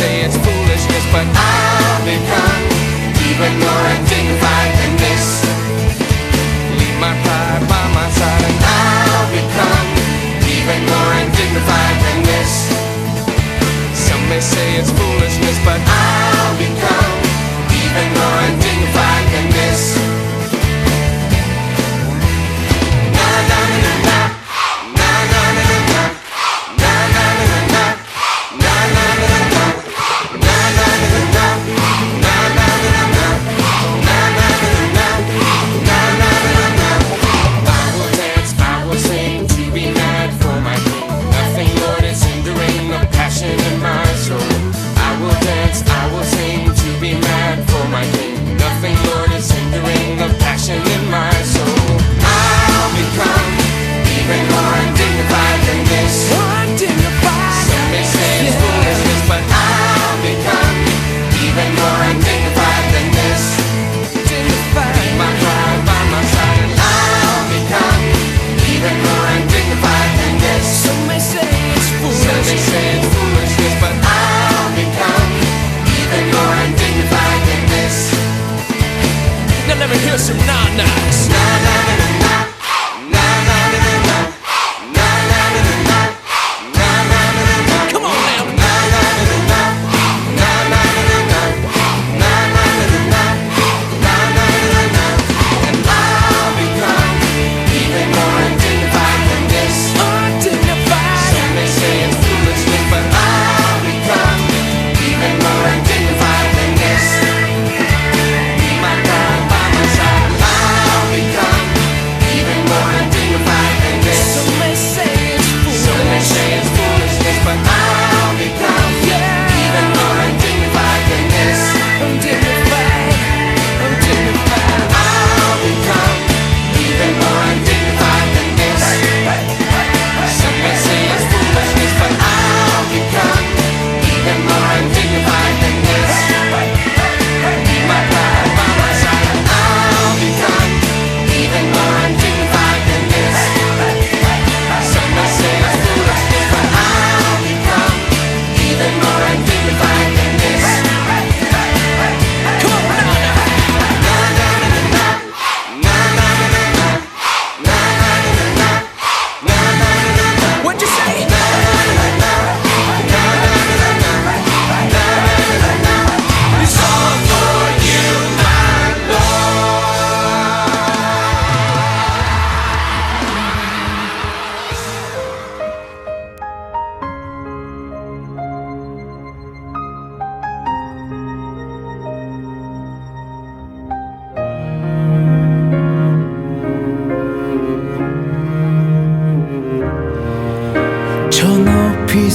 say it's foolishness, but I'll become even more undignified.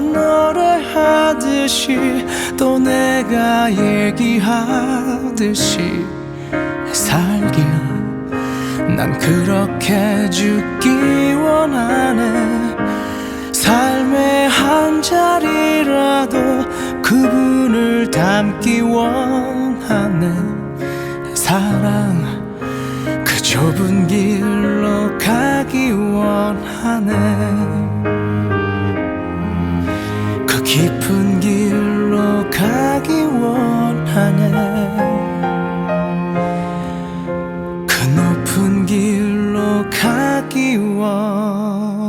내가 노래하듯이 또 내가 얘기하듯이 살길 난 그렇게 죽기 원하는 삶의 한 자리라도 그분을 닮기 원하는 사랑 그 좁은 길로 가기 원하는 깊은 길로 가기 원하네. 그 높은 길로 가기 원